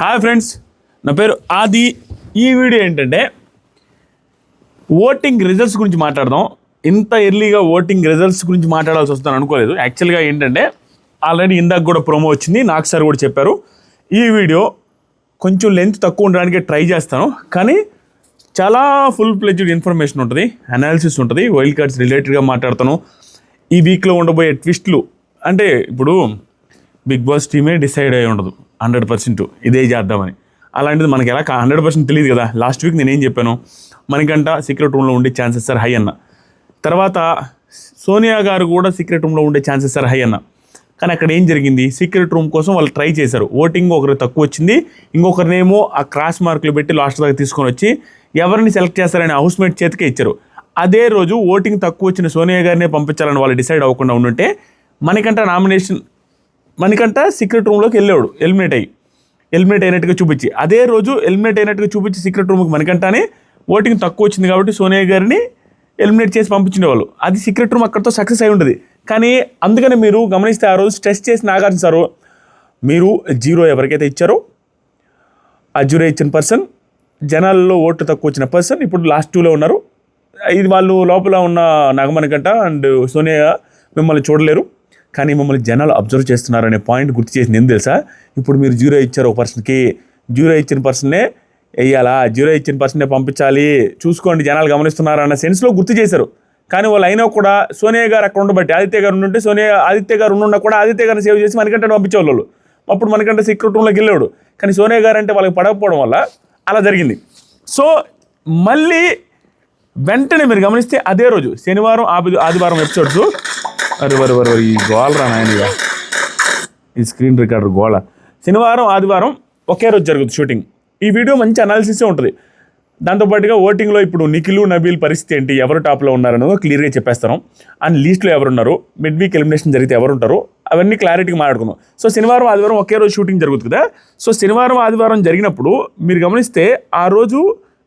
Hi friends నా పేరు ఆది. ఈ వీడియో ఏంటంటే ఓటింగ్ రిజల్ట్స్ గురించి మాట్లాడదాం. ఇంత ఎర్లీగా ఓటింగ్ రిజల్ట్స్ గురించి మాట్లాడాల్సి వస్తుందని అనుకోలేదు. యాక్చువల్గా ఏంటంటే ఆల్రెడీ ఇందాక కూడా ప్రోమో వచ్చింది నాకు సార్ కూడా చెప్పారు. ఈ వీడియో కొంచెం లెంత్ తక్కువ ఉండడానికి ట్రై చేస్తాను. కానీ చాలా ఫుల్ ప్లెజ్డ్ ఇన్ఫర్మేషన్ ఉంటుంది అనాలిసిస్ ఉంటుంది వైల్డ్ కార్డ్స్ రిలేటెడ్గా మాట్లాడతాను. ఈ వీక్లో ఉండబోయే ట్విస్ట్లు అంటే ఇప్పుడు బిగ్ బాస్ టీమే డిసైడ్ అయి ఉండదు. హండ్రెడ్ పర్సెంట్ ఇదే చేద్దామని. అలాంటిది మనకి ఎలా హండ్రెడ్ పర్సెంట్ తెలియదు కదా. లాస్ట్ వీక్ నేనేం చెప్పాను? మనకంట సీక్రెట్ రూమ్లో ఉండే ఛాన్సెస్ సార్ హై అన్న. తర్వాత సోనియా గారు కూడా సీక్రెట్ రూమ్లో ఉండే ఛాన్సెస్ సార్ హై అన్న. కానీ అక్కడ ఏం జరిగింది? సీక్రెట్ రూమ్ కోసం వాళ్ళు ట్రై చేశారు. ఓటింగ్ ఒకరు తక్కువ వచ్చింది. ఇంకొకరినేమో ఆ క్రాస్ మార్కులు పెట్టి లాస్ట్ దాకా తీసుకొని వచ్చి ఎవరిని సెలెక్ట్ చేస్తారని హౌస్మేట్ చేతికే ఇచ్చారు. అదే రోజు ఓటింగ్ తక్కువ వచ్చిన సోనియా గారినే పంపించాలని వాళ్ళు డిసైడ్ అవ్వకుండా ఉండుంటే మనకంట నామినేషన్ మనకంట సీక్రెట్ రూమ్లోకి వెళ్ళాడు ఎలిమినేట్ అయ్యి. ఎలిమినేట్ అయినట్టుగా చూపించి. అదే రోజు ఎలిమినేట్ అయినట్టుగా చూపించి సీక్రెట్ రూమ్కి మనకంటానే ఓటింగ్ తక్కువ వచ్చింది కాబట్టి సోనియా గారిని ఎలిమినేట్ చేసి పంపించేవాళ్ళు అది సీక్రెట్ రూమ్ అక్కడితో సక్సెస్ అయి ఉంటుంది కానీ అందుకని మీరు గమనిస్తే ఆ రోజు స్ట్రెస్ చేసి నాగార్జున సారు మీరు జీరో ఎవరికైతే ఇచ్చారో ఆ జీరో ఇచ్చిన పర్సన్ జనాల్లో ఓట్లు తక్కువ వచ్చిన పర్సన్ ఇప్పుడు లాస్ట్ టూలో ఉన్నారు. ఇది వాళ్ళు లోపల ఉన్న నాగమణికంట అండ్ సోనియా మిమ్మల్ని చూడలేరు. కానీ మమ్మల్ని జనాలు అబ్జర్వ్ చేస్తున్నారు అనే పాయింట్ గుర్తు చేసింది. నేను తెలుసా? ఇప్పుడు మీరు జీరో ఇచ్చారు ఒక పర్సన్కి. జీరో ఇచ్చిన పర్సన్నే వెయ్యాలా జీరో ఇచ్చిన పర్సన్నే పంపించాలి. చూసుకోండి జనాలు గమనిస్తున్నారు అన్న సెన్స్లో గుర్తు చేశారు. కానీ వాళ్ళు అయినా కూడా సోనియా గారు అక్కడ ఉండబట్టి ఆదిత్య గారు ఉంటే సోనియా ఆదిత్య గారు ఉండున్నా కూడా ఆదిత్య గారిని సేవ్ చేసి మనకంటే పంపించేవాళ్ళు అప్పుడు మనకంటే సీక్రెట్ రూమ్లోకి వెళ్ళాడు కానీ సోనియా గారు అంటే వాళ్ళకి పడకపోవడం వల్ల అలా జరిగింది. సో మళ్ళీ వెంటనే మీరు గమనిస్తే అదే రోజు శనివారం ఆది ఆదివారం ఎపిసోడ్స్ అరే వరు వరు ఈ గోళరా నాయన నాయనగా ఈ స్క్రీన్ రికార్డర్ గోళ శనివారం ఆదివారం ఒకే రోజు జరుగుతుంది షూటింగ్. ఈ వీడియో మంచి అనాలిసిసే ఉంటుంది. దాంతోపాటుగా ఓటింగ్లో ఇప్పుడు నిఖిలు నబీల్ పరిస్థితి ఏంటి ఎవరు టాప్లో ఉన్నారనో క్లియర్గా చెప్పేస్తాను. అండ్ లీస్ట్లో ఎవరున్నారు మిడ్ వీక్ ఎలిమినేషన్ జరిగితే ఎవరు ఉంటారు అవన్నీ క్లారిటీగా మాట్లాడుకుందాం. సో శనివారం ఆదివారం ఒకే రోజు షూటింగ్ జరుగుతుంది కదా. సో శనివారం ఆదివారం జరిగినప్పుడు మీరు గమనిస్తే ఆ రోజు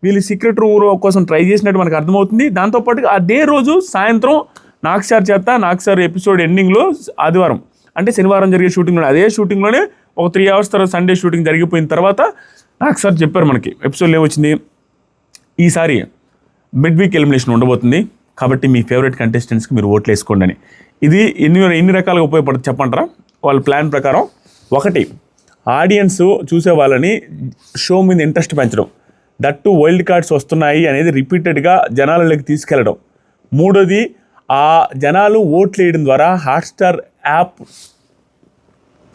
వీళ్ళు సీక్రెట్ రూమ్ కోసం ట్రై చేసినట్టు మనకు అర్థమవుతుంది. దాంతోపాటు అదే రోజు సాయంత్రం నాగ్ సార్ చేత నాగ్ సార్ ఎపిసోడ్ ఎండింగ్లో ఆదివారం అంటే శనివారం జరిగే షూటింగ్లో అదే షూటింగ్లోనే ఒక త్రీ అవర్స్ తర్వాత సండే షూటింగ్ జరిగిపోయిన తర్వాత నాకు సార్ చెప్పారు మనకి ఎపిసోడ్లో ఏమొచ్చింది? ఈసారి మిడ్ వీక్ ఎలిమినేషన్ ఉండబోతుంది కాబట్టి మీ ఫేవరెట్ కంటెస్టెంట్స్కి మీరు ఓట్లు వేసుకోండి అని. ఇది ఎన్ని ఎన్ని రకాలుగా ఉపయోగపడుతుంది చెప్పంటారా వాళ్ళ ప్లాన్ ప్రకారం ఒకటి ఆడియన్స్ చూసే వాళ్ళని షో మీద ఇంట్రెస్ట్ పెంచడం దట్టు వైల్డ్ కార్డ్స్ వస్తున్నాయి అనేది రిపీటెడ్గా జనాలలోకి తీసుకెళ్ళడం మూడోది ఆ జనాలు ఓట్లు వేయడం ద్వారా హాట్స్టార్ యాప్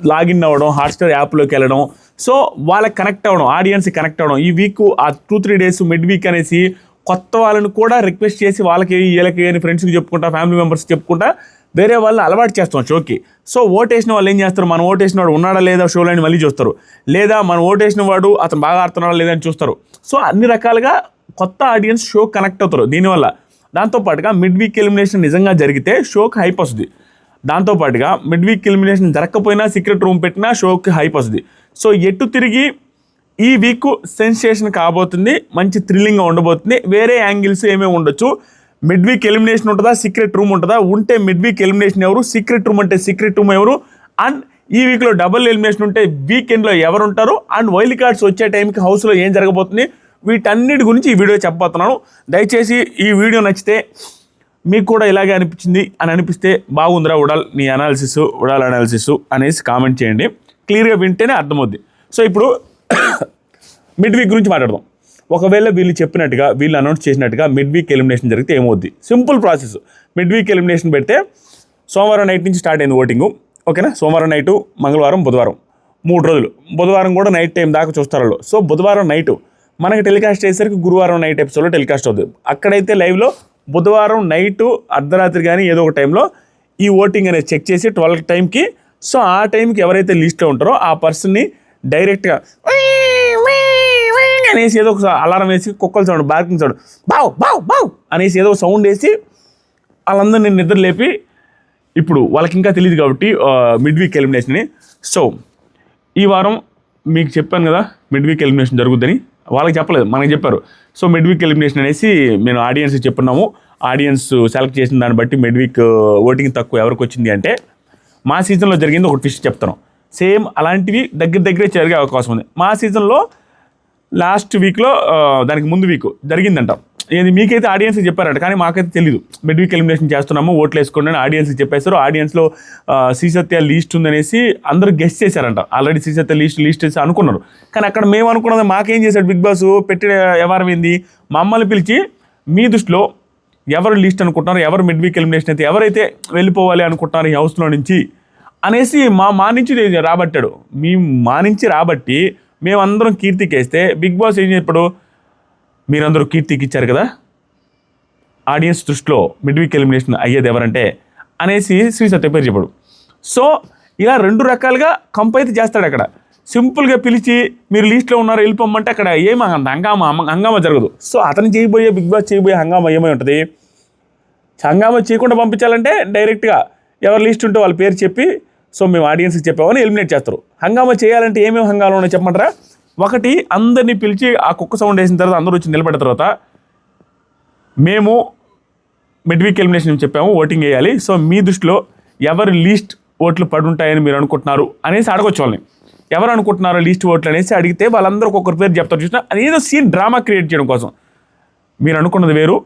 లాగిన్ అవ్వడం హాట్స్టార్ యాప్లోకి వెళ్ళడం. సో వాళ్ళకి కనెక్ట్ అవ్వడం ఆడియన్స్కి కనెక్ట్ అవ్వడం. ఈ వీక్ ఆ two three days mid week అనేసి కొత్త వాళ్ళని కూడా రిక్వెస్ట్ చేసి వాళ్ళకి వీళ్ళకి అని ఫ్రెండ్స్కి చెప్పుకుంటా ఫ్యామిలీ మెంబర్స్కి చెప్పుకుంటా వేరే వాళ్ళని అలవాటు చేస్తాం షోకి. సో ఓటేసిన వాళ్ళు ఏం చేస్తారు? మనం ఓటేసిన వాడు ఉన్నాడా లేదా షోలో అని మళ్ళీ చూస్తారు. లేదా మనం ఓటేసిన వాడు అతను బాగా ఆడుతున్నాడా లేదా అని చూస్తారు. సో అన్ని రకాలుగా కొత్త ఆడియన్స్ షో కనెక్ట్ అవుతారు. దీనివల్ల దాంతోపాటుగా మిడ్ వీక్ ఎలిమినేషన్ నిజంగా జరిగితే షోకి హైప్ వస్తుంది. దాంతోపాటుగా మిడ్ వీక్ ఎలిమినేషన్ జరగకపోయినా సీక్రెట్ రూమ్ పెట్టినా షోకి హైప్ వస్తుంది. సో ఎటు తిరిగి ఈ వీక్ సెన్సేషన్ కాబోతుంది మంచి థ్రిల్లింగ్గా ఉండబోతుంది. వేరే యాంగిల్స్ ఏమేమి ఉండొచ్చు? మిడ్ వీక్ ఎలిమినేషన్ ఉంటుందా? సీక్రెట్ రూమ్ ఉంటుందా? ఉంటే మిడ్ వీక్ ఎలిమినేషన్ ఎవరు? సీక్రెట్ రూమ్ అంటే సీక్రెట్ రూమ్ ఎవరు? అండ్ ఈ వీక్లో డబుల్ ఎలిమినేషన్ ఉంటే వీకెండ్లో ఎవరు ఉంటారు? అండ్ వైల్డ్ కార్డ్స్ వచ్చే టైంకి హౌస్లో ఏం జరగబోతుంది? వీటన్నిటి గురించి ఈ వీడియో చెప్పబోతున్నాను. దయచేసి ఈ వీడియో నచ్చితే మీకు కూడా ఇలాగే అనిపించింది అని అనిపిస్తే బాగుందిరా ఉడాల్ నీ అనాలిసిస్ ఉడాల్ అనాలిసిస్ అనేసి కామెంట్ చేయండి. క్లియర్గా వింటేనే అర్థమవుద్ది. సో ఇప్పుడు మిడ్ వీక్ గురించి మాట్లాడదాం. ఒకవేళ వీళ్ళు చెప్పినట్టుగా వీళ్ళు అనౌన్స్ చేసినట్టుగా మిడ్ వీక్ ఎలిమినేషన్ జరిగితే ఏమవుద్ది? Simple process mid week elimination పెడితే సోమవారం నైట్ నుంచి స్టార్ట్ అయింది ఓటింగు ఓకేనా సోమవారం నైటు మంగళవారం బుధవారం. మూడు రోజులు. బుధవారం కూడా నైట్ టైం దాకా చూస్తారు సో బుధవారం నైటు మనకి టెలికాస్ట్ అయ్యేసరికి గురువారం నైట్ ఎపిసోడ్లో టెలికాస్ట్ అవుతుంది అక్కడైతే లైవ్లో బుధవారం నైటు అర్ధరాత్రి కానీ ఏదో ఒక టైంలో ఈ ఓటింగ్ అనేది చెక్ చేసి ట్వెల్వ్ టైంకి సో ఆ టైంకి ఎవరైతే లిస్ట్లో ఉంటారో ఆ పర్సన్ని డైరెక్ట్గా అనేసి ఏదో ఒక అలారం వేసి కుక్కల సౌండ్ బార్కింగ్ సౌండ్ బావ్ బావ్ బావ్ అనేసి ఏదో సౌండ్ వేసి వాళ్ళందరినీ నిద్ర లేపి ఇప్పుడు వాళ్ళకి ఇంకా తెలియదు కాబట్టి మిడ్ వీక్ ఎలిమినేషన్ సో ఈ వారం మీకు చెప్పాను కదా మిడ్ వీక్ ఎలిమినేషన్ జరుగుద్దని. వాళ్ళకి చెప్పలేదు మనకి చెప్పారు. సో మిడ్విక్ ఎలిమినేషన్ అనేసి మేము ఆడియన్స్కి చెప్పున్నాము. ఆడియన్స్ సెలెక్ట్ చేసిన దాన్ని బట్టి మెడ్విక్ ఓటింగ్ uh, తక్కువ ఎవరికి వచ్చింది అంటే మా సీజన్లో జరిగింది ఒక ట్విస్ట్ చెప్తాను. సేమ్ అలాంటివి దగ్గర దగ్గరే జరిగే అవకాశం ఉంది. మా సీజన్లో లాస్ట్ వీక్లో దానికి ముందు వీక్ జరిగిందంటాం. ఏది మీకైతే ఆడియన్స్ చెప్పారంట కానీ మాకైతే తెలియదు మిడ్ వీక్ ఎలిమినేషన్ చేస్తున్నాము ఓట్లు వేసుకోండి అని ఆడియన్స్ చెప్పేశారు. ఆడియన్స్లో శ్రీసత్య లీస్ట్ ఉందనేసి అందరూ గెస్ట్ చేశారంట. ఆల్రెడీ సీసత్య లీస్ట్ లీస్ట్ చేసి అనుకున్నారు. కానీ అక్కడ మేము అనుకున్నది మాకేం చేశాడు బిగ్ బాస్ పెట్టిన ఎవరమైంది మమ్మల్ని పిలిచి మీ దృష్టిలో ఎవరు లీస్ట్ అనుకుంటున్నారు? ఎవరు మిడ్ వీక్ ఎలిమినేషన్ అయితే ఎవరైతే వెళ్ళిపోవాలి అనుకుంటున్నారు ఈ హౌస్లో నుంచి? అనేసి మా మా నుంచి రాబట్టాడు. మీ మా నుంచి రాబట్టి మేమందరం కీర్తికేస్తే బిగ్ బాస్ ఏం చెప్పాడు మీరందరూ కీర్తికి ఇచ్చారు కదా? ఆడియన్స్ దృష్టిలో మిడ్ వీక్ ఎలిమినేషన్ అయ్యేది ఎవరంటే అనేసి శ్రీ సత్య పేరు చెప్పాడు. సో ఇలా రెండు రకాలుగా కంప్ అయితే చేస్తాడు అక్కడ. సింపుల్గా పిలిచి మీరు లీస్ట్లో ఉన్నారు వెళ్ళిపోమంటే అక్కడ ఏం అంత హంగామా హంగామా జరగదు. సో అతను చేయబోయే బిగ్ బాస్ చేయబోయే హంగామా ఏమై ఉంటుంది? హంగామా చేయకుండా పంపించాలంటే డైరెక్ట్గా ఎవరు లిస్ట్ ఉంటే వాళ్ళ పేరు చెప్పి సో మేము ఆడియన్స్కి చెప్పామని ఎలిమినేట్ చేస్తారు. హంగామా చేయాలంటే ఏమేమి హంగామా ఉన్నాయో చెప్పమంటారా? ఒకటి అందరినీ పిలిచి ఆ కుక్క సౌండ్ వేసిన తర్వాత అందరూ వచ్చి నిలబడిన తర్వాత మేము మిడ్వీక్ ఎలిమినేషన్ చెప్పాము ఓటింగ్ వేయాలి. సో మీ దృష్టిలో ఎవరు లీస్ట్ ఓట్లు పడుంటాయని మీరు అనుకుంటున్నారు అనేసి అడగొచ్చు వాళ్ళని. ఎవరు అనుకుంటున్నారో లీస్ట్ ఓట్లు అనేసి అడిగితే వాళ్ళందరూ ఒక్కొక్కరి పేరు చెప్తారు చూసిన అదేదో సీన్ డ్రామా క్రియేట్ చేయడం కోసం. మీరు అనుకున్నది వేరు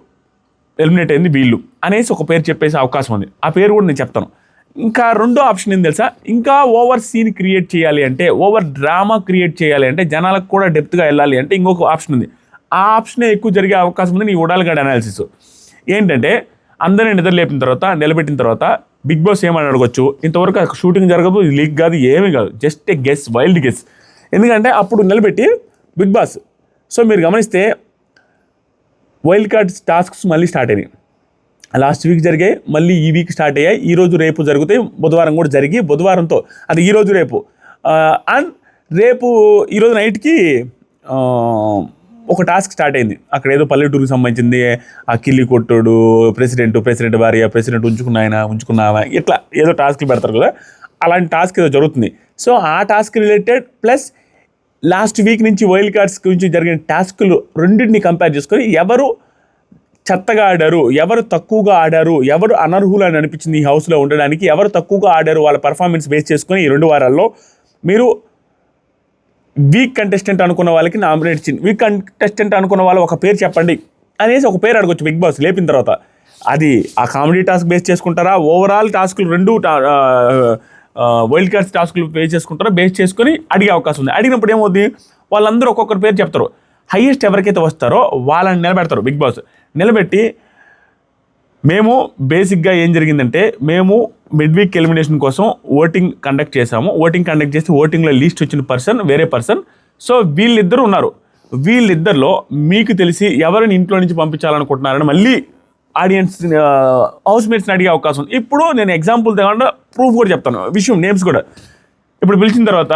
ఎలిమినేట్ అయింది వీళ్ళు అనేసి ఒక పేరు చెప్పేసి అవకాశం ఉంది. ఆ పేరు కూడా నేను చెప్తాను. ఇంకా రెండో ఆప్షన్ ఏం తెలుసా? ఇంకా ఓవర్ సీన్ క్రియేట్ చేయాలి అంటే ఓవర్ డ్రామా క్రియేట్ చేయాలి అంటే జనాలకు కూడా డెప్త్గా వెళ్ళాలి అంటే ఇంకొక ఆప్షన్ ఉంది. ఆ ఆప్షనే ఎక్కువ జరిగే అవకాశం ఉంది నీ ఉడాలగడ్ అనాలిసిస్ ఏంటంటే అందరిని నిద్ర లేపిన తర్వాత నిలబెట్టిన తర్వాత బిగ్ బాస్ ఏమని అడగొచ్చు? ఇంతవరకు షూటింగ్ జరగదు లీక్ కాదు ఏమీ కాదు. Just a guess wild guess ఎందుకంటే అప్పుడు నిలబెట్టి బిగ్ బాస్. సో మీరు గమనిస్తే వైల్డ్ కార్డ్ టాస్క్స్ మళ్ళీ స్టార్ట్ అయినాయి. లాస్ట్ వీక్ జరిగాయి మళ్ళీ ఈ వీక్ స్టార్ట్ అయ్యాయి. ఈరోజు రేపు జరుగుతాయి. బుధవారం కూడా జరిగి బుధవారంతో అది ఈరోజు రేపు. అండ్ రేపు ఈరోజు నైట్కి ఒక టాస్క్ స్టార్ట్ అయింది. అక్కడ ఏదో పల్లెటూరుకి సంబంధించింది. ఆ కిల్లి కొట్టుడు ప్రెసిడెంట్ ప్రెసిడెంట్ భార్య ప్రెసిడెంట్ ఉంచుకున్న ఆయన ఉంచుకున్నావా ఇట్లా ఏదో టాస్క్లు పెడతారు కదా. అలాంటి టాస్క్ ఏదో జరుగుతుంది. సో ఆ task related plus last week నుంచి వైల్డ్ కార్డ్స్ గురించి జరిగిన టాస్కులు రెండింటిని కంపేర్ చేసుకొని ఎవరు చెత్తగా ఆడారు ఎవరు తక్కువగా ఆడారు ఎవరు అనర్హులు అని అనిపించింది ఈ హౌస్లో ఉండడానికి ఎవరు తక్కువగా ఆడారు వాళ్ళ పర్ఫార్మెన్స్ బేస్ చేసుకొని ఈ రెండు వారాల్లో మీరు వీక్ కంటెస్టెంట్ అనుకున్న వాళ్ళకి నామినేట్ ఇచ్చింది వీక్ కంటెస్టెంట్ అనుకున్న వాళ్ళు ఒక పేరు చెప్పండి అనేసి ఒక పేరు అడగొచ్చు బిగ్ బాస్ లేపిన తర్వాత. అది ఆ కామెడీ టాస్క్ బేస్ చేసుకుంటారా? ఓవరాల్ టాస్కులు రెండు వైల్డ్ కార్డ్స్ టాస్కులు బేస్ చేసుకుంటారా? బేస్ చేసుకొని అడిగే అవకాశం ఉంది. అడిగినప్పుడు ఏమవుతుంది వాళ్ళందరూ ఒక్కొక్కరి పేరు చెప్తారు. హైయెస్ట్ ఎవరికైతే వస్తారో వాళ్ళని నిలబెడతారు బిగ్ బాస్. నిలబెట్టి మేము బేసిక్గా ఏం జరిగిందంటే మేము మిడ్ వీక్ ఎలిమినేషన్ కోసం ఓటింగ్ కండక్ట్ చేసాము ఓటింగ్ కండక్ట్ చేసి ఓటింగ్లో లీస్ట్ వచ్చిన పర్సన్ వేరే పర్సన్ సో వీళ్ళిద్దరు ఉన్నారు. వీళ్ళిద్దరిలో మీకు తెలిసి ఎవరిని ఇంట్లో నుంచి పంపించాలనుకుంటున్నారని మళ్ళీ ఆడియన్స్ హౌస్ మేట్స్ని అడిగే అవకాశం ఇప్పుడు నేను ఎగ్జాంపుల్ తేకుండా ప్రూఫ్ కూడా చెప్తాను. విషయం నేమ్స్ కూడా. ఇప్పుడు పిలిచిన తర్వాత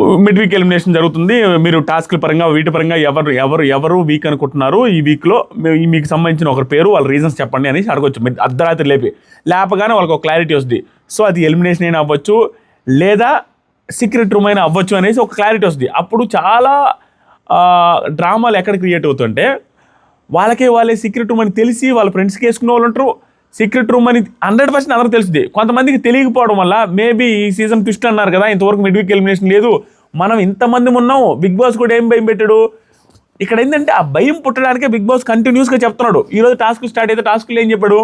మిడ్ ఎలిమినేషన్ జరుగుతుంది. మీరు టాస్క్ల పరంగా వీటి పరంగా ఎవరు ఎవరు ఎవరు వీక్ అనుకుంటున్నారు? ఈ వీక్లో మీ- మీకు సంబంధించిన ఒకరి పేరు వాళ్ళ రీజన్స్ చెప్పండి అని అడగొచ్చు. మీరు అర్ధరాత్రి లేపి. లేపగానే వాళ్ళకి ఒక క్లారిటీ వస్తుంది. సో అది ఎలిమినేషన్ అయినా అవ్వచ్చు లేదా సీక్రెట్ రూమ్ అయినా అవ్వచ్చు అనేసి ఒక క్లారిటీ వస్తుంది. అప్పుడు చాలా డ్రామాలు ఎక్కడ క్రియేట్ అవుతుంటే వాళ్ళకే వాళ్ళే సీక్రెట్ రూమ్ అని తెలిసి వాళ్ళ ఫ్రెండ్స్కి వేసుకునే వాళ్ళు ఉంటారు. సీక్రెట్ రూమ్ అని హండ్రెడ్ పర్సెంట్ అందరూ తెలుస్తుంది కొంతమందికి తెలియకపోవడం వల్ల మేబీ ఈ సీజన్ ట్విస్ట్ అన్నారు కదా ఇంతవరకు మిడ్ వీక్ ఎలిమినేషన్ లేదు. మనం ఇంతమంది ఉన్నాం బిగ్ బాస్ కూడా ఏం భయం పెట్టాడు? ఇక్కడ ఏంటంటే ఆ భయం పుట్టడానికే బిగ్ బాస్ కంటిన్యూస్గా చెప్తున్నాడు. ఈరోజు టాస్క్ స్టార్ట్ అయితే టాస్క్లో ఏం చెప్పాడు?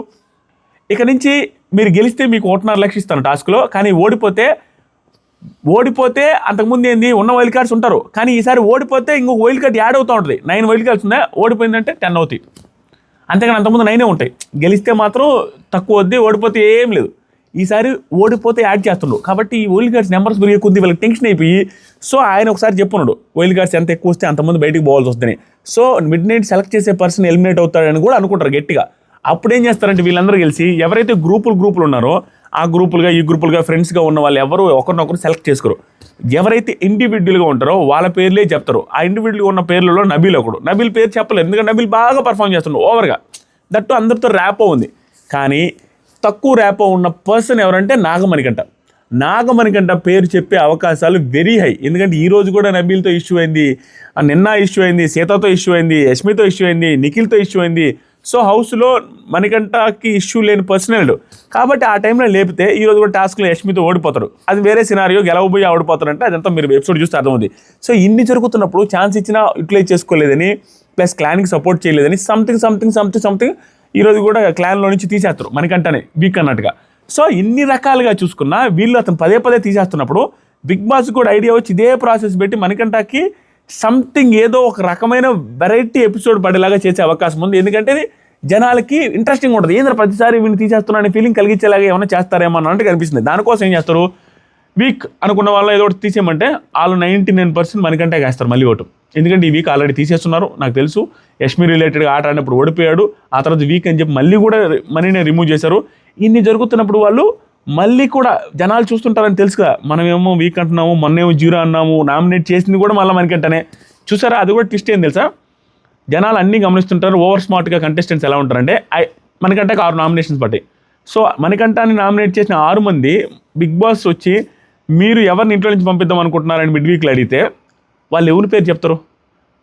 ఇక నుంచి మీరు గెలిస్తే మీకు ఒకటిన్నర లక్ష ఇస్తాను టాస్క్లో కానీ ఓడిపోతే ఓడిపోతే అంతకుముందు ఏంది ఉన్న వైల్డ్ కార్డ్స్ ఉంటారు. కానీ ఈసారి ఓడిపోతే ఇంకొక వైల్డ్ కార్డ్ యాడ్ అవుతూ ఉంటుంది. నైన్ వైల్డ్ కార్డ్స్ ఉన్నాయి ఓడిపోయిందంటే టెన్ అవుతాయి. అంతేగాని అంతకుముందు నైనే ఉంటాయి. గెలిస్తే మాత్రం తక్కువ వద్ది ఓడిపోతే ఏం లేదు. ఈసారి ఓడిపోతే యాడ్ చేస్తుండ్రు. కాబట్టి ఈ వైల్డ్ కార్డ్స్ నెంబర్స్ పెరిగే కొద్ది వాళ్ళకి టెన్షన్ అయిపోయి సో ఆయన ఒకసారి చెప్పున్నాడు వైల్డ్ కార్డ్స్ ఎంత ఎక్కువ వస్తే అంతమంది బయటికి పోవాల్సి వస్తుంది సో మిడ్ నైట్ సెలెక్ట్ చేసే పర్సన్ ఎలిమినేట్ అవుతాడని కూడా అనుకుంటారు గట్టిగా. అప్పుడు ఏం చేస్తారంటే వీళ్ళందరూ కలిసి ఎవరైతే గ్రూపులు గ్రూపులు ఉన్నారో ఆ గ్రూపులుగా ఈ గ్రూపులుగా ఫ్రెండ్స్గా ఉన్న వాళ్ళు ఎవరు ఒకరినొకరు సెలెక్ట్ చేసుకోరు. ఎవరైతే ఇండివిజువల్గా ఉంటారో వాళ్ళ పేర్లే చెప్తారు. ఆ ఇండివిజువల్గా ఉన్న పేర్లలో నబీల్ ఒకడు. నబీల్ పేరు చెప్పలేదు ఎందుకంటే నబీల్ బాగా పర్ఫామ్ చేస్తున్నాడు ఓవర్గా దట్టు అందరితో ర్యాపో ఉంది. కానీ తక్కువ ర్యాపో ఉన్న పర్సన్ ఎవరంటే నాగమణికంట నాగమణికంట పేరు చెప్పే అవకాశాలు వెరీ హై ఎందుకంటే ఈ రోజు కూడా నబీల్తో ఇష్యూ అయింది ఆ నిన్న ఇష్యూ అయింది సీతతో ఇష్యూ అయింది యష్మితో ఇష్యూ అయింది నిఖిల్తో ఇష్యూ అయింది. సో హౌస్లో మణికంఠకి ఇష్యూ లేని పర్సనల్ కాబట్టి ఆ టైంలో లేపితే ఈ రోజు కూడా టాస్క్లో యష్మితో ఓడిపోతారు. అది వేరే సినారియో గెలవబోయి ఓడిపోతారంటే అదంతా మీరు ఎపిసోడ్ చూస్తే అర్థమవుతుంది సో ఇన్ని జరుగుతున్నప్పుడు ఛాన్స్ ఇచ్చినా యూటిలైజ్ చేసుకోలేదని ప్లస్ క్లాన్కి సపోర్ట్ చేయలేదని సంథింగ్ సంథింగ్ సంథింగ్ సంథింగ్ ఈరోజు కూడా క్లాన్లో నుంచి తీసేస్తారు మనకంటనే వీక్ అన్నట్టుగా. సో ఇన్ని రకాలుగా చూసుకున్నా వీళ్ళు అతను పదే పదే తీసేస్తున్నప్పుడు బిగ్ బాస్ కూడా ఐడియా వచ్చి ఇదే ప్రాసెస్ పెట్టి మనకంటాకి సంథింగ్ ఏదో ఒక రకమైన వెరైటీ ఎపిసోడ్ పడేలాగా చేసే అవకాశం ఉంది. ఎందుకంటే జనాలకి ఇంట్రెస్టింగ్ ఉంటుంది. ఏంద్ర ప్రతిసారి వీళ్ళు తీసేస్తున్నారని ఫీలింగ్ కలిగించేలాగా ఏమైనా చేస్తారేమో అన్నట్టు కనిపిస్తుంది. దానికోసం ఏం చేస్తారు? వీక్ అనుకున్న వాళ్ళు ఏదో ఒకటి తీసేయమంటే వాళ్ళు నైంటీ నైన్ పర్సెంట్ మనకంటే వేస్తారు మళ్ళీ ఓటు. ఎందుకంటే ఈ వీక్ ఆల్రెడీ తీసేస్తున్నారు. నాకు తెలుసు. యష్మి రిలేటెడ్గా ఆట ఆడినప్పుడు ఓడిపోయాడు. ఆ తర్వాత వీక్ అని చెప్పి మళ్ళీ కూడా మనీని రిమూవ్ చేశారు. ఇన్ని జరుగుతున్నప్పుడు వాళ్ళు మళ్ళీ కూడా జనాలు చూస్తుంటారని తెలుసు కదా. మనమేమో వీక్ అంటున్నాము మొన్నేమో జీరో అన్నాము నామినేట్ చేసింది కూడా మళ్ళీ మనకంటనే. చూసారా? అది కూడా ట్విస్ట్ ఏం తెలుసా? జనాలు అన్నీ గమనిస్తుంటారు ఓవర్ స్మార్ట్గా కంటెస్టెంట్స్ ఎలా ఉంటారంటే ఐ మనకంటే ఆరు నామినేషన్స్ పట్టాయి సో మనకంటాని నామినేట్ చేసిన ఆరు మంది బిగ్ బాస్ వచ్చి మీరు ఎవరిని ఇంట్లో నుంచి పంపిద్దాం అనుకుంటున్నారని మిడ్ వీక్లో అడిగితే వాళ్ళు ఎవరి పేరు చెప్తారు?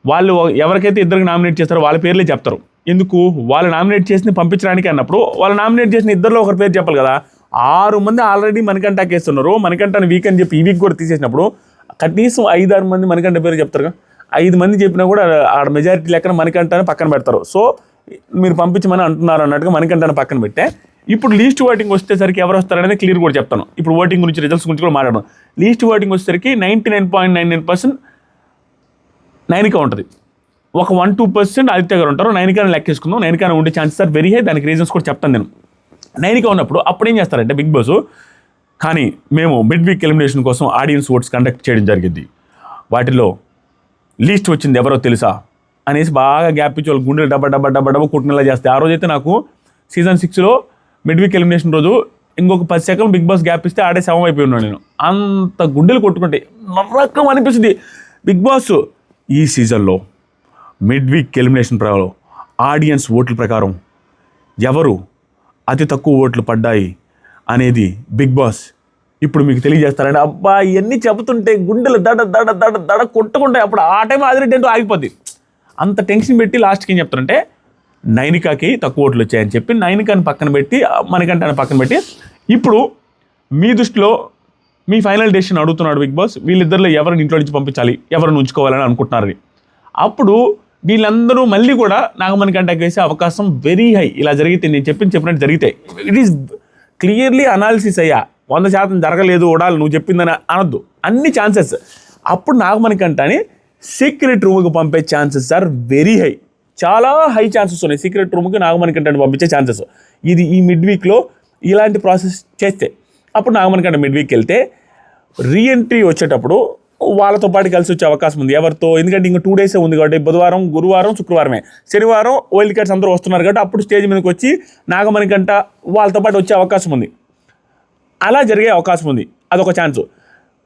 వాళ్ళు ఎవరికైతే ఇద్దరికి నామినేట్ చేస్తారో వాళ్ళ పేర్లే చెప్తారు. ఎందుకు? వాళ్ళు నామినేట్ చేసి పంపించడానికి అన్నప్పుడు వాళ్ళు నామినేట్ చేసిన ఇద్దరిలో ఒకరి పేరు చెప్పాలి కదా. ఆరు మంది ఆల్రెడీ మనకంటాకి కేస్తున్నారు మనకంటాని వీక్ అని చెప్పి ఈ వీక్ కూడా తీసేసినప్పుడు కనీసం ఐదు ఆరు మంది మనకంట పేరు చెప్తారు ఐదు మంది చెప్పినా కూడా ఆడ మెజారిటీ లెక్కన మనకంటానే పక్కన పెడతారు. సో మీరు పంపించమని అంటున్నారు అన్నట్టుగా మనకంటానే పక్కన పెట్టే. ఇప్పుడు లీస్ట్ ఓటింగ్ వచ్చేసరికి ఎవరు వస్తారనేది క్లియర్ కూడా చెప్తాను. ఇప్పుడు ఓటింగ్ గురించి రిజల్ట్స్ గురించి కూడా మాట్లాడడం లీస్ట్ ఓటింగ్ వచ్చేసరికి ninety nine point nine nine percent నైన్కే ఉంటుంది. ఒక వన్ టూ పర్సెంట్ ఆదిత్య గారు ఉంటారు. నైన్కాని లెక్కేసుకుందాం నైన్కానే ఉండే ఛాన్సెస్ ఆర్ వెరీ హై దానికి రీజన్స్ కూడా చెప్తాను నేను. నైన్గా ఉన్నప్పుడు అప్పుడు ఏం చేస్తారంటే బిగ్ బాస్ కానీ మేము మిడ్ వీక్ ఎలిమినేషన్ కోసం ఆడియన్స్ ఓట్స్ కండక్ట్ చేయడం జరిగింది. వాటిలో లీస్ట్ వచ్చింది ఎవరో తెలుసా? అనేసి బాగా గ్యాప్ ఇచ్చి వాళ్ళు గుండెలు డబ్బా డబ్బా డబ్బా డబ్బా కుట్టినలా చేస్తే. ఆ రోజైతే నాకు సీజన్ సిక్స్లో మిడ్ వీక్ ఎలిమినేషన్ రోజు ఇంకొక పది సెకండ్ బిగ్ బాస్ గ్యాప్ ఇస్తే ఆడే శవం అయిపోయి ఉన్నాను నేను. అంత గుండెలు కొట్టుకుంటే నరకం అనిపిస్తుంది. బిగ్ బాస్ ఈ సీజన్లో మిడ్ వీక్ ఎలిమినేషన్ ప్రకారం ఆడియన్స్ ఓట్ల ప్రకారం ఎవరు అతి తక్కువ ఓట్లు పడ్డాయి అనేది బిగ్ బాస్ ఇప్పుడు మీకు తెలియజేస్తారంటే అబ్బా ఇవన్నీ చెబుతుంటే గుండెలు దడ దడ దడ దడ కొట్టుకుంటాయి. అప్పుడు ఆ టైం అదిరేటంటూ ఆగిపోద్ది. అంత టెన్షన్ పెట్టి లాస్ట్కి ఏం చెప్తారంటే నైనికాకి తక్కువ ఓట్లు వచ్చాయని చెప్పి నైనికాని పక్కన పెట్టి మనకంటే పక్కన పెట్టి ఇప్పుడు మీ దృష్టిలో మీ ఫైనల్ డెసిషన్ అడుగుతున్నాడు బిగ్ బాస్. వీళ్ళిద్దరిలో ఎవరిని ఇంట్లో నుంచి పంపించాలి? ఎవరిని ఉంచుకోవాలని అనుకుంటున్నారు? అప్పుడు వీళ్ళందరూ మళ్ళీ కూడా నాగమణి కంటాక్ట్ చేసే అవకాశం వెరీ హై ఇలా జరిగితే నేను చెప్పింది చెప్పినట్టు జరిగితే. ఇట్ ఈస్ క్లియర్లీ అనాలిసిస్ అయ్యా. వంద శాతం జరగలేదు ఓడాలి నువ్వు చెప్పిందని అనొద్దు. అన్ని ఛాన్సెస్ అప్పుడు నాగమణి కంటాని సీక్రెట్ రూమ్కి పంపే ఛాన్సెస్ ఆర్ వెరీ హై చాలా హై ఛాన్సెస్ ఉన్నాయి. సీక్రెట్ రూమ్కి నాగమణి కంటాన్ని పంపించే ఛాన్సెస్ ఇది ఈ మిడ్ వీక్లో ఇలాంటి ప్రాసెస్ చేస్తే. అప్పుడు నాగమణి కంట మిడ్ వీక్ వెళ్తే రీఎంట్రీ వచ్చేటప్పుడు వాళ్ళతో పాటు కలిసి వచ్చే అవకాశం ఉంది. ఎవరితో? ఎందుకంటే ఇంకా టూ డేసే ఉంది కాబట్టి బుధవారం గురువారం శుక్రవారమే. శనివారం వైల్డ్ కార్డ్స్ అందరూ వస్తున్నారు కాబట్టి అప్పుడు స్టేజ్ మీదకి వచ్చి నాగమణి గంట వాళ్ళతో పాటు వచ్చే అవకాశం ఉంది. అలా జరిగే అవకాశం ఉంది. అదొక ఛాన్స్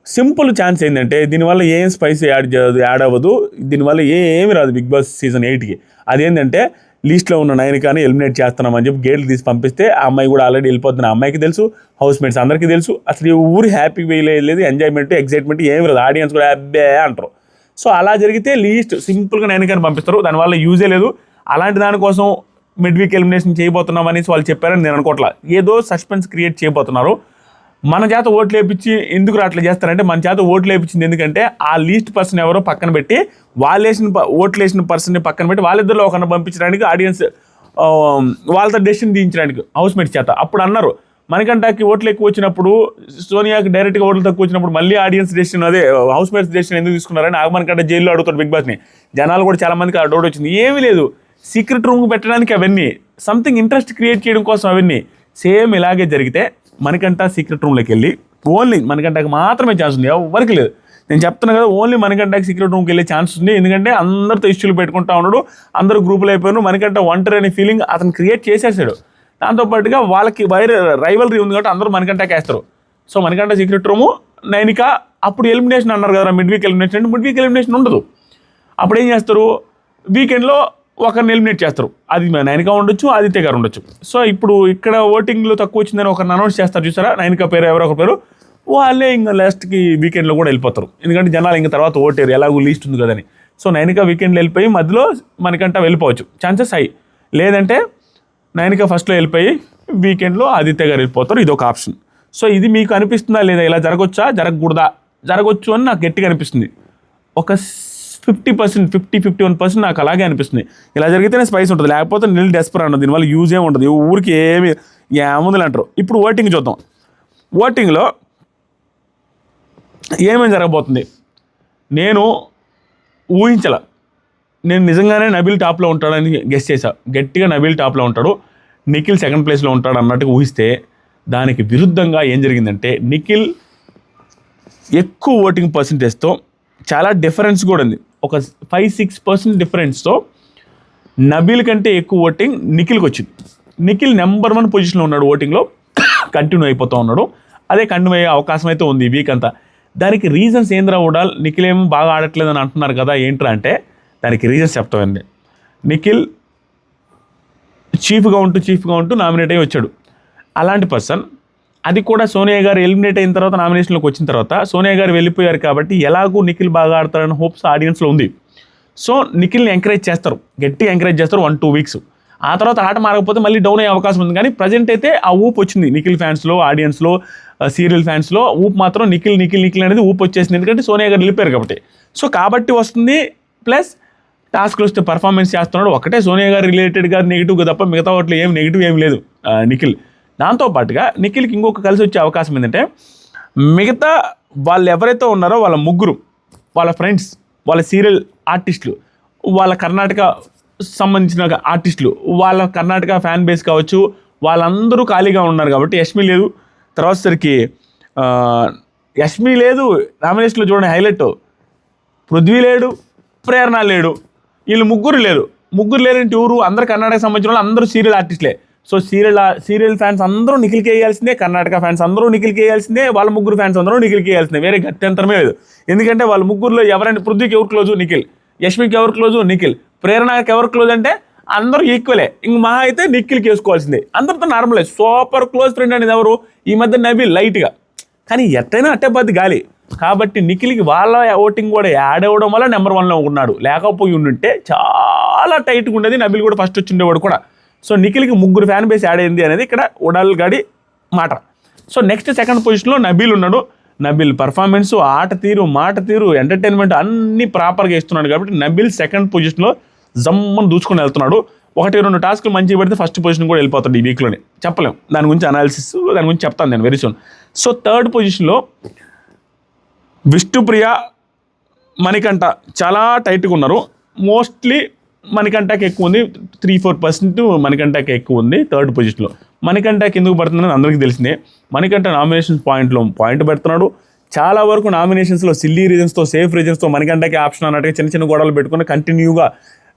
సింపుల్ ఛాన్స్ ఏంటంటే దీనివల్ల ఏం స్పైస్ యాడ్ యాడ్ అవ్వదు. దీనివల్ల ఏమి రాదు బిగ్ బాస్ సీజన్ ఎయిట్కి అదేంటంటే లీస్ట్లో ఉన్న నైనికాని ఎలిమినేట్ చేస్తున్నామని చెప్పి గేట్లు తీసి పంపిస్తే ఆ అమ్మాయి కూడా ఆల్రెడీ వెళ్ళిపోతున్న ఆ అమ్మాయికి తెలుసు హౌస్ మేట్స్ అందరికీ తెలుసు. అసలు ఈ ఊరి హ్యాపీ వేయలేదు ఎంజాయ్మెంట్ ఎగ్జైట్మెంట్ ఏమి లేదు. ఆడియన్స్ కూడా హ్యాపీ అంటారు. సో అలా జరిగితే లీస్ట్ సింపుల్గా నైనికాని పంపిస్తారు. దానివల్ల యూజే లేదు. అలాంటి దానికోసం మిడ్ వీక్ ఎలిమినేషన్ చేయబోతున్నామని వాళ్ళు చెప్పారని నేను అనుకోవట్లా. ఏదో సస్పెన్స్ క్రియేట్ చేయబోతున్నారు. మన చేత ఓట్లు వేపించి ఎందుకు అట్లా చేస్తారంటే మన చేత ఓట్లు వేపించింది ఎందుకంటే ఆ లీస్ట్ పర్సన్ ఎవరో పక్కన పెట్టి వాళ్ళు వేసిన ప- ఓట్లు వేసిన పర్సన్ని పక్కన పెట్టి వాళ్ళిద్దరిలో ఒకరిని పంపించడానికి ఆడియన్స్ వాళ్ళతో డెసిషన్ తీయించడానికి హౌస్ మేట్స్ చేత. అప్పుడు అన్నారు మనకంటాకి ఓట్లు ఎక్కువ వచ్చినప్పుడు సోనియాకి డైరెక్ట్గా ఓట్లు తక్కువ వచ్చినప్పుడు మళ్ళీ ఆడియన్స్ డెసిషన్ అదే హౌస్ మేట్స్ డెసిషన్ ఎందుకు తీసుకున్నారని ఆగమనకంట జైల్లో అడుగుతాడు బిగ్ బాస్ని. జనాలు కూడా చాలామందికి ఆ డౌట్ వచ్చింది. ఏమీ లేదు. సీక్రెట్ రూమ్ పెట్టడానికి అవన్నీ సంథింగ్ ఇంట్రెస్ట్ క్రియేట్ చేయడం కోసం అవన్నీ సేమ్ ఇలాగే జరిగితే మనకంట సీక్రెట్ రూమ్లోకి వెళ్ళి ఓన్లీ మనకంటకి మాత్రమే ఛాన్స్ ఉంది ఎవరికి లేదు. నేను చెప్తున్నా కదా ఓన్లీ మనకంటకు సీక్రెట్ రూమ్కి వెళ్ళే ఛాన్స్ ఉంది ఎందుకంటే అందరితో ఇష్యూలు పెట్టుకుంటా ఉన్నాడు అందరూ గ్రూపులు అయిపోయారు మనకంట ఒంటరి అనే ఫీలింగ్ అతను క్రియేట్ చేసేసాడు. దాంతోపాటుగా వాళ్ళకి వైర్ రైవలరీ ఉంది కాబట్టి అందరూ మనకంటకి వేస్తారు. సో మనకంట సీక్రెట్ రూము నైనిక అప్పుడు ఎలిమినేషన్ అన్నారు కదా మిడ్ వీక్ ఎలిమినేషన్ అంటే మిడ్ వీక్ ఎలిమినేషన్ ఉండదు. అప్పుడు ఏం చేస్తారు? వీకెండ్లో ఒకరిని ఎలిమినేట్ చేస్తారు. అది నైనిక ఉండొచ్చు ఆదిత్య గారు ఉండొచ్చు. సో ఇప్పుడు ఇక్కడ ఓటింగ్లో తక్కువ వచ్చిందని ఒకరిని అనౌన్స్ చేస్తారు చూసారా? నైనిక పేరు ఎవరో ఒక పేరు. వాళ్ళే ఇంకా లాస్ట్కి వీకెండ్లో కూడా వెళ్ళిపోతారు. ఎందుకంటే జనాలు ఇంకా తర్వాత ఓటేరు ఎలాగో లీస్ట్ ఉంది కదని. సో నైనిక వీకెండ్లో వెళ్ళిపోయి మధ్యలో మనకంట వెళ్ళిపోవచ్చు. ఛాన్సెస్ అయ్యి లేదంటే నైన్కే ఫస్ట్లో వెళ్ళిపోయి వీకెండ్లో ఆదిత్య గారు వెళ్ళిపోతారు. ఇది ఒక ఆప్షన్. సో ఇది మీకు అనిపిస్తుందా లేదా? ఇలా జరగొచ్చా? జరగకూడదా? జరగవచ్చు అని నాకు గట్టిగా అనిపిస్తుంది. ఒక fifty percent fifty fifty one percent నాకు అలాగే అనిపిస్తుంది. ఇలా జరిగితేనే స్పైస్ ఉంటుంది. లేకపోతే నీళ్ళు డెస్పర్ అన్నది దీనివల్ల యూజ్ ఏమి ఉండదు. ఊరికి ఏమి ఏముంది అంటారు. ఇప్పుడు ఓటింగ్ చూద్దాం. ఓటింగ్లో ఏమేమి జరగబోతుంది? నేను ఊహించల. నేను నిజంగానే నబిల్ టాప్లో ఉంటాడని గెస్ చేశా. గట్టిగా నబిల్ టాప్లో ఉంటాడు. నిఖిల్ సెకండ్ ప్లేస్లో ఉంటాడు అన్నట్టు ఊహిస్తే దానికి విరుద్ధంగా ఏం జరిగిందంటే నిఖిల్ ఎక్కువ ఓటింగ్ పర్సంటేజ్తో చాలా డిఫరెన్స్ కూడా ఉంది. ఒక ఫైవ్ సిక్స్ పర్సెంట్ డిఫరెన్స్తో నబీల్ కంటే ఎక్కువ ఓటింగ్ నిఖిల్కి వచ్చింది. నిఖిల్ నెంబర్ వన్ పొజిషన్లో ఉన్నాడు ఓటింగ్లో. కంటిన్యూ అయిపోతూ ఉన్నాడు. అదే కంటిన్యూ అయ్యే అవకాశం అయితే ఉంది వీక్ అంతా. దానికి రీజన్స్ ఏంద్రా ఉడాల్ నిఖిల్ ఏమో బాగా ఆడట్లేదని అంటున్నారు కదా ఏంట్రా అంటే దానికి రీజన్స్ చెప్తామండి నిఖిల్ చీఫ్గా ఉంటూ చీఫ్గా ఉంటూ నామినేట్ అయ్యి వచ్చాడు. అలాంటి పర్సన్ అది కూడా సోనియా గారు ఎలిమినేట్ అయిన తర్వాత నామినేషన్లోకి వచ్చిన తర్వాత సోనియా గారు వెళ్ళిపోయారు కాబట్టి ఎలాగూ నిఖిల్ బాగా ఆడతారని హోప్స్ ఆడియన్స్లో ఉంది. సో నిఖిల్ని ఎంకరేజ్ చేస్తారు. గట్టి ఎంకరేజ్ చేస్తారు వన్ టూ వీక్స్. ఆ తర్వాత ఆట మారకపోతే మళ్ళీ డౌన్ అయ్యే అవకాశం ఉంది. కానీ ప్రజెంట్ అయితే ఆ ఊపు వచ్చింది నిఖిల్ ఫ్యాన్స్లో ఆడియన్స్లో సీరియల్ ఫ్యాన్స్లో. ఊపు మాత్రం నిఖిల్ నిఖిల్ నిఖిల్ అనేది ఊపు వచ్చేసింది. ఎందుకంటే సోనియా గారు వెళ్ళిపోయారు కాబట్టి. సో కాబట్టి వస్తుంది. ప్లస్ టాస్క్లు వస్తే పర్ఫార్మెన్స్ చేస్తున్నాడు. ఒకటే సోనియా గారు రిలేటెడ్గా నెగిటివ్గా తప్ప మిగతా వాటిలో ఏం నెగిటివ్ ఏం లేదు నిఖిల్. దాంతో పాటుగా నిఖిల్కి ఇంకొక కలిసి వచ్చే అవకాశం ఏంటంటే మిగతా వాళ్ళు ఎవరైతే ఉన్నారో వాళ్ళ ముగ్గురు వాళ్ళ ఫ్రెండ్స్ వాళ్ళ సీరియల్ ఆర్టిస్టులు వాళ్ళ కర్ణాటక సంబంధించిన ఆర్టిస్టులు వాళ్ళ కర్ణాటక ఫ్యాన్ బేస్ కావచ్చు వాళ్ళందరూ ఖాళీగా ఉన్నారు కాబట్టి యష్మి లేదు. తర్వాత సరికి యష్మి లేదు నామినేషన్లో చూడండి హైలైట్ పృథ్వీ లేడు ప్రేరణ లేడు వీళ్ళు ముగ్గురు లేరు. ముగ్గురు లేరంటే ఊరు అందరు కర్ణాటక సంబంధించిన వాళ్ళు అందరూ సీరియల్ ఆర్టిస్టులే సో సీరియల్ సీరియల్ ఫ్యాన్స్ అందరూ నిఖిల్కి వేయాల్సిందే కర్ణాటక ఫ్యాన్స్ అందరూ నిఖిల్కి వేయాల్సిందే వాళ్ళ ముగ్గురు ఫ్యాన్స్ అందరూ నిఖిల్కి వేయాల్సిందే. వేరే గత్యంతరమే లేదు. ఎందుకంటే వాళ్ళ ముగ్గురులో ఎవరైనా పృథ్వీకి ఎవరు క్లోజు నిఖిల్. యష్మికి ఎవరు క్లోజు నిఖిల్. ప్రేరణకి ఎవరు క్లోజ్ అంటే అందరూ ఈక్వలే ఇంక మహా అయితే నిఖిల్కి వేసుకోవాల్సిందే. అందరితో నార్మలే సూపర్ క్లోజ్ ఫ్రెండ్ అనేది ఎవరు? ఈ మధ్య నబీ లైట్గా కానీ ఎట్టైనా అట్టే పది గాలి. కాబట్టి నిఖిల్కి వాళ్ళ ఓటింగ్ కూడా యాడ్ అవ్వడం వల్ల నెంబర్ వన్లో ఉన్నాడు. లేకపోయి ఉండుంటే చాలా టైట్గా ఉండేది. నబిల్ కూడా ఫస్ట్ వచ్చిండేవాడు కూడా. సో నిఖిల్కి ముగ్గురు ఫ్యాన్ బేస్ యాడ్ అయింది అనేది ఇక్కడ ఉడాల్ గడి మాట. సో నెక్స్ట్ సెకండ్ పొజిషన్లో నబీల్ ఉన్నాడు. నబీల్ పర్ఫార్మెన్స్ ఆట తీరు మాట తీరు ఎంటర్టైన్మెంట్ అన్నీ ప్రాపర్గా ఇస్తున్నాడు కాబట్టి నబీల్ సెకండ్ పొజిషన్లో జమ్మని దూచుకొని వెళ్తున్నాడు. ఒకటి రెండు టాస్క్లు మంచిగా పెడితే ఫస్ట్ పొజిషన్ కూడా వెళ్ళిపోతాడు ఈ వీక్లోనే. చెప్పలేం. దాని గురించి అనాలిసిస్ దాని గురించి చెప్తాను నేను వెరీ సూన్ సో థర్డ్ పొజిషన్లో విష్ణుప్రియ మణికంఠ చాలా టైట్గా ఉన్నారు. మోస్ట్లీ మణికంఠకి ఎక్కువ ఉంది. త్రీ ఫోర్ పర్సెంట్ మణికంఠకి ఎక్కువ ఉంది థర్డ్ పొజిషన్లో మణికంఠకి ఎందుకు పడుతుందని అందరికీ తెలిసిందే. మణికంట నామినేషన్ పాయింట్లో పాయింట్ పెడుతున్నాడు. చాలా వరకు నామినేషన్స్లో సిల్లీ రీజన్స్తో సేఫ్ రీజన్స్తో మణికంఠకి ఆప్షన్ అన్నట్టుగా చిన్న చిన్న గొడవలు పెట్టుకుని కంటిన్యూగా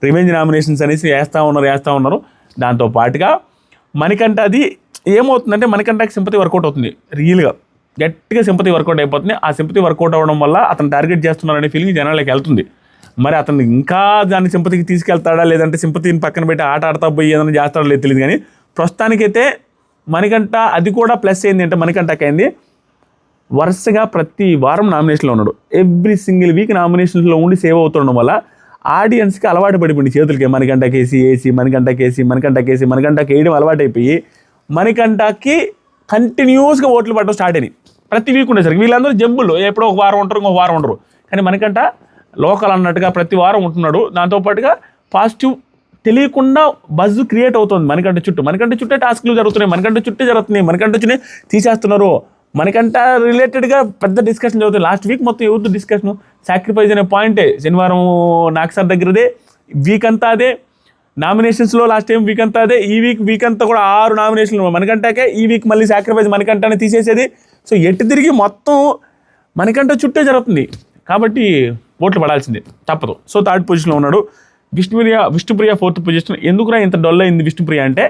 రివెంజ్ నామినేషన్స్ అనేసి వేస్తూ ఉన్నారు వేస్తూ ఉన్నారు. దాంతో పాటుగా మణికంట అది ఏమవుతుందంటే మణికంఠకి సింపతి వర్కౌట్ అవుతుంది. రియల్గా గట్టిగా సింపతి వర్కౌట్ అయిపోతుంది. ఆ సింపతి వర్కౌట్ అవ్వడం వల్ల అతను టార్గెట్ చేస్తున్నారనే ఫీలింగ్ జనాలకి వెళ్తుంది. మరి అతను ఇంకా దాన్ని సింపతికి తీసుకెళ్తాడా? లేదంటే సింపతిని పక్కన పెట్టి ఆట ఆడతా పోయి ఏదైనా చేస్తాడో లేదు తెలియదు కానీ ప్రస్తుతానికైతే మణికంఠ అది కూడా ప్లస్ ఏంది అంటే మణికంఠకి అయింది. వరుసగా ప్రతి వారం నామినేషన్లో ఉన్నాడు. ఎవ్రీ సింగిల్ వీక్ నామినేషన్లో ఉండి సేవ్ అవుతుండడం వల్ల ఆడియన్స్కి అలవాటు పడిపోయింది చేతులకి. మణికంఠకేసి వేసి మణికంఠకేసి మణికంఠకేసి మనకంటకి వేయడం అలవాటైపోయి మణికంఠకి కంటిన్యూస్గా ఓట్లు పడడం స్టార్ట్ అయినాయి. ప్రతి వీక్ ఉండేసరికి వీళ్ళందరూ జంబుల్లో ఎప్పుడో ఒక వారం ఉంటారు ఇంకో వారం ఉండరు. కానీ మనకంట లోకల్ అన్నట్టుగా ప్రతి వారం ఉంటున్నాడు. దాంతోపాటుగా పాజిటివ్ తెలియకుండా బజ్ క్రియేట్ అవుతుంది మనకంటే చుట్టూ. మనకంటే చుట్టే టాస్క్లు జరుగుతున్నాయి. మనకంటే చుట్టే జరుగుతున్నాయి. మనకంటే చుట్టే తీసేస్తున్నారు. మనకంట రిలేటెడ్గా పెద్ద డిస్కషన్ జరుగుతుంది. లాస్ట్ వీక్ మొత్తం ఎవరితో డిస్కషన్ సాక్రిఫైస్ అనే పాయింటే శనివారం నాకు సార్ దగ్గరదే. వీక్ అంతా అదే. నామినేషన్స్లో లాస్ట్ టైం వీక్ అంతా అదే. ఈ వీక్ వీక్ అంతా కూడా ఆరు నామినేషన్లు మనకంటాకే ఈ వీక్ మళ్ళీ సాక్రిఫైస్ మనకంటానే తీసేసేది. సో ఎటు తిరిగి మొత్తం మనకంట చుట్టే జరుగుతుంది. కాబట్టి ఓట్లు పడాల్సిందే తప్పదు. సో థర్డ్ పొజిషన్లో ఉన్నాడు. Vishnupriya Vishnupriya fourth position. ఎందుకురా ఇంత డొల్ అయింది విష్ణుప్రియ అంటే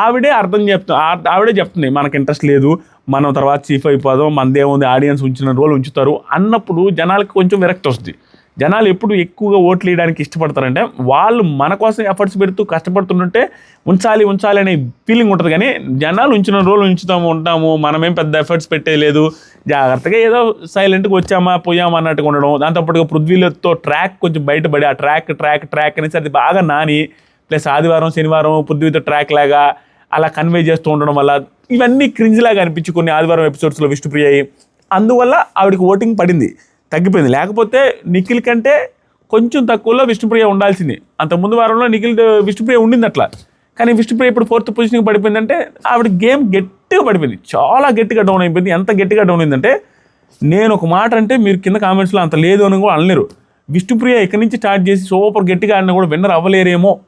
ఆవిడే అర్థం చెప్తా ఆవిడే చెప్తుంది మనకి ఇంట్రెస్ట్ లేదు మనం తర్వాత చీఫ్ అయిపోదాం మనదేముంది ఆడియన్స్ ఉంచిన రోల్ ఉంచుతారు అన్నప్పుడు జనాలకి కొంచెం విరక్తి వస్తుంది. జనాలు ఎప్పుడు ఎక్కువగా ఓట్లు వేయడానికి ఇష్టపడతారంటే వాళ్ళు మన కోసం ఎఫర్ట్స్ పెడుతూ కష్టపడుతుంటే ఉంచాలి ఉంచాలి అనే ఫీలింగ్ ఉంటుంది. కానీ జనాలు ఉంచిన రోజులు ఉంచుతాము ఉంటాము. మనమేం పెద్ద ఎఫర్ట్స్ పెట్టే లేదు. జాగ్రత్తగా ఏదో సైలెంట్గా వచ్చామా పోయామా అన్నట్టుగా ఉండడం. దాంతోపాటుగా పృథ్వీలతో ట్రాక్ కొంచెం బయటపడి ఆ ట్రాక్ ట్రాక్ ట్రాక్ అనేసి అది బాగా నాని. ప్లస్ ఆదివారం శనివారం పృథ్వీతో ట్రాక్ లాగా అలా కన్వే చేస్తూ ఉండడం వల్ల ఇవన్నీ క్రింజ్లాగా అనిపించి కొన్ని ఆదివారం ఎపిసోడ్స్లో విష్ణుప్రియ అయ్యి. అందువల్ల ఆవిడకి ఓటింగ్ పడింది. తగ్గిపోయింది. లేకపోతే నిఖిల్ కంటే కొంచెం తక్కువలో విష్ణుప్రియ ఉండాల్సింది. అంత ముందు వారంలో నిఖిల్ విష్ణుప్రియ ఉండింది అట్లా. కానీ విష్ణుప్రియ ఇప్పుడు ఫోర్త్ పొజిషన్కి పడిపోయిందంటే ఆవిడ గేమ్ గట్టిగా పడిపోయింది. చాలా గట్టిగా డౌన్ అయిపోయింది. ఎంత గట్టిగా డౌన్ అయిందంటే నేను ఒక మాట అంటే మీరు కింద కామెంట్స్లో అంత లేదు అని కూడా అనలేరు. విష్ణుప్రియ ఇక్కడి నుంచి స్టార్ట్ చేసి సూపర్ గట్టిగా ఆడినా కూడా విన్నర్ అవ్వలేరేమో.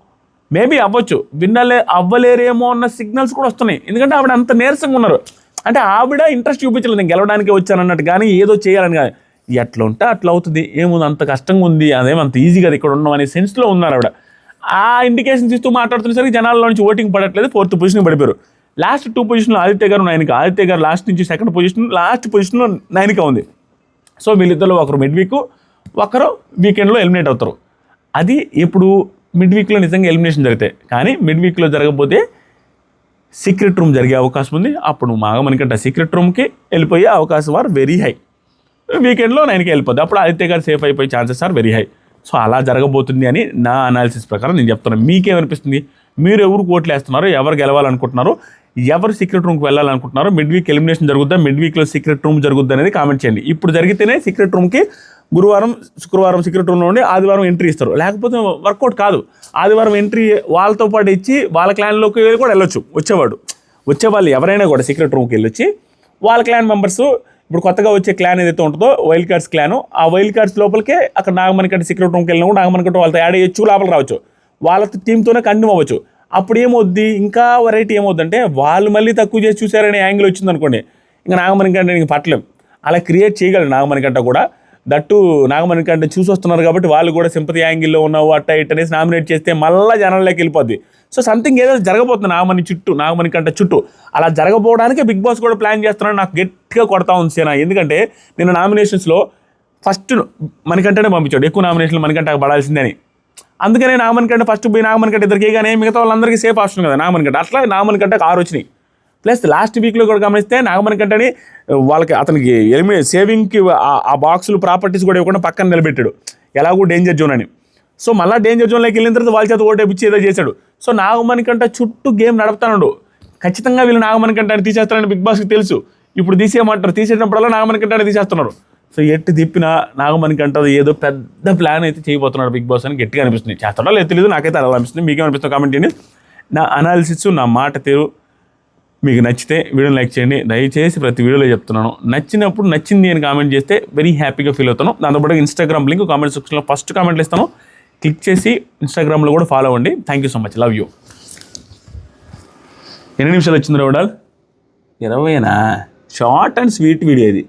మేబీ అవ్వచ్చు. విన్నర్లే అవ్వలేరేమో అన్న సిగ్నల్స్ కూడా వస్తున్నాయి. ఎందుకంటే ఆవిడ అంత నీరసంగా ఉన్నారు. అంటే ఆవిడ ఇంట్రెస్ట్ చూపించలేదు. నేను గెలవడానికి వచ్చానన్నట్టు. కానీ ఏదో చేయాలని కానీ ఎట్లా ఉంటే అట్లా అవుతుంది. ఏముంది? అంత కష్టంగా ఉంది. అదేం అంత ఈజీగా ఇక్కడ ఉన్నాం అనే సెన్స్లో ఉన్నారు ఆవిడ. ఆ ఇండికేషన్స్ ఇస్తూ మాట్లాడుతున్నసరికి జనాల్లో నుంచి ఓటింగ్ పడట్లేదు. ఫోర్త్ పొజిషన్ పడిపోయారు. లాస్ట్ టూ పొజిషన్లో ఆదిత్య గారు నైన్కి ఆదిత్య గారు లాస్ట్ నుంచి సెకండ్ పొజిషన్ లాస్ట్ పొజిషన్లో నైన్గా ఉంది. సో వీళ్ళిద్దరు ఒకరు మిడ్ వీక్ ఒకరు వీకెండ్లో ఎలిమినేట్ అవుతారు. అది ఇప్పుడు మిడ్ వీక్లో నిజంగా ఎలిమినేషన్ జరుగుతాయి కానీ మిడ్ వీక్లో జరగకపోతే సీక్రెట్ రూమ్ జరిగే అవకాశం ఉంది. అప్పుడు మాగమనికంటే సీక్రెట్ రూమ్కి వెళ్ళిపోయే అవకాశం ఆర్ వెరీ హై వీకెండ్లో నైన్కి వెళ్ళిపోద్ది. అప్పుడు ఆదిత్య గారు సేఫ్ అయిపోయే chances are very high so అలా జరగబోతుంది అని నా అనాలిసిస్ ప్రకారం నేను చెప్తున్నాను మీకేమనిపిస్తుంది? మీరు ఎవరికి ఓట్లు వేస్తున్నారు ఎవరు గెలవాలనుకుంటున్నారు ఎవరు సీక్రెట్ రూమ్కి వెళ్ళాలనుకుంటున్నారు మిడ్ వీక్ ఎలిమినేషన్ జరుగుద్దా మిడ్ వీక్లో సీక్రెట్ రూమ్ జరుగుద్దా అనేది కామెంట్ చేయండి. ఇప్పుడు జరిగితేనే సీక్రెట్ రూమ్కి గురువారం శుక్రవారం సీక్రెట్ రూమ్లో ఉండి ఆదివారం ఎంట్రీ ఇస్తారు. లేకపోతే వర్కౌట్ కాదు. ఆదివారం ఎంట్రీ వాళ్ళతో పాటు ఇచ్చి వాళ్ళ క్లాన్లోకి వెళ్ళి కూడా వెళ్ళొచ్చు. వచ్చేవాడు. వచ్చేవాళ్ళు ఎవరైనా కూడా సీక్రెట్ రూమ్కి వెళ్ళొచ్చి వాళ్ళ క్లాన్ మెంబర్స్ ఇప్పుడు కొత్తగా వచ్చే క్లాన్ ఏదైతే ఉంటుందో వైల్డ్ కార్డ్స్ క్లాన్ ఆ వైల్డ్ కార్డ్స్ లోపలికే అక్కడ నాగమణికంటే సీక్రెట్ రూమ్కి వెళ్ళినా కూడా నాగమణికంటే వాళ్ళతో యాడ్ అయ్యొచ్చు లోపల రావచ్చు. వాళ్ళతో టీంతోనే కంటిన్యూ అవ్వచ్చు. అప్పుడు ఏమొద్ది ఇంకా వెరైటీ ఏమవుద్దంటే వాళ్ళు మళ్ళీ తక్కువ చేసి చూసారనే యాంగిల్ వచ్చింది అనుకోండి. ఇంకా నాగమణికంటే ఇంక పట్టలేం. అలా క్రియేట్ చేయగలరు నాగమణికంట కూడా. దట్టు నాగమణికంటే చూసి వస్తున్నారు కాబట్టి వాళ్ళు కూడా సింపతి యాంగిల్లో ఉన్నావు అట్ట ఇట్ అనేసి నామినేట్ చేస్తే మళ్ళీ జనాల్లోకి వెళ్ళిపోద్ది. సో సంథింగ్ ఏదో జరగబోతుంది నాగమణి చుట్టూ నాగమణి కంటే చుట్టూ. అలా జరగబోవడానికి బిగ్ బాస్ కూడా ప్లాన్ చేస్తున్నాడు నాకు గట్టిగా కొడతా ఉంది సేనా. ఎందుకంటే నేను నామినేషన్స్లో ఫస్ట్ మనకంటేనే పంపించాడు. ఎక్కువ నామినేషన్లు మనకంటే పడాల్సిందే అని. అందుకనే నాగమణి కంటే ఫస్ట్ పోయి నాగమణి కంటే ఇద్దరికి కానీ మిగతా వాళ్ళందరికీ సేఫ్ ఆప్షన్ కదా నాగమణి కంటే అట్లా నాగమణి కంటే ఆరు వచ్చినాయి. ప్లస్ లాస్ట్ వీక్లో కూడా గమనిస్తే నాగమణి కంటని వాళ్ళకి అతనికి ఎలిమి సేవింగ్కి ఆ- ఆ బాక్సులు ప్రాపర్టీస్ కూడా ఇవ్వకుండా పక్కన నిలబెట్టాడు. ఎలాగో డేంజర్ జోన్ అని. సో మళ్ళీ డేంజర్ జోన్లోకి వెళ్ళిన తర్వాత వాళ్ళ చేత ఓటేపిచ్చి ఏదో చేశాడు. సో నాగమణి కంట చుట్టూ గేమ్ నడుపుతాడు ఖచ్చితంగా వీళ్ళు నాగమణి కంట తీసేస్తారని బిగ్ బాస్కి తెలుసు. ఇప్పుడు తీసేయమంటారు. తీసేటప్పుడల్లా నాగమణి కంట తీసేస్తున్నారు సో ఎట్టి తిప్పినా నాగమణి కంట ఏదో పెద్ద ప్లాన్ అయితే చేయబోతున్నాడు బిగ్ బాస్ అని గట్టిగా అనిపిస్తుంది. చేస్తాడో లేదు తెలియదు నాకైతే అలా అనిపిస్తుంది. మీకేమనిపిస్తుంది కామెంట్ చేయండి. నా అనాలిసిస్ నా మాట తీరు మీకు నచ్చితే వీడియోని లైక్ చేయండి. దయచేసి ప్రతి వీడియోలో చెప్తున్నాను. నచ్చినప్పుడు నచ్చింది అని కామెంట్ చేస్తే వెరీ హ్యాపీగా ఫీల్ అవుతాను. దాంతోపాటు ఇన్స్టాగ్రామ్ లింక్ కామెంట్ సెక్షన్లో ఫస్ట్ కామెంట్లు ఇస్తాను. క్లిక్ చేసి ఇన్స్టాగ్రామ్లో కూడా ఫాలో అవ్వండి. Thank you so much love you ఎన్ని నిమిషాలు వచ్చింది రోడాల్ ఇరవైనా? షార్ట్ అండ్ స్వీట్ వీడియో ఇది.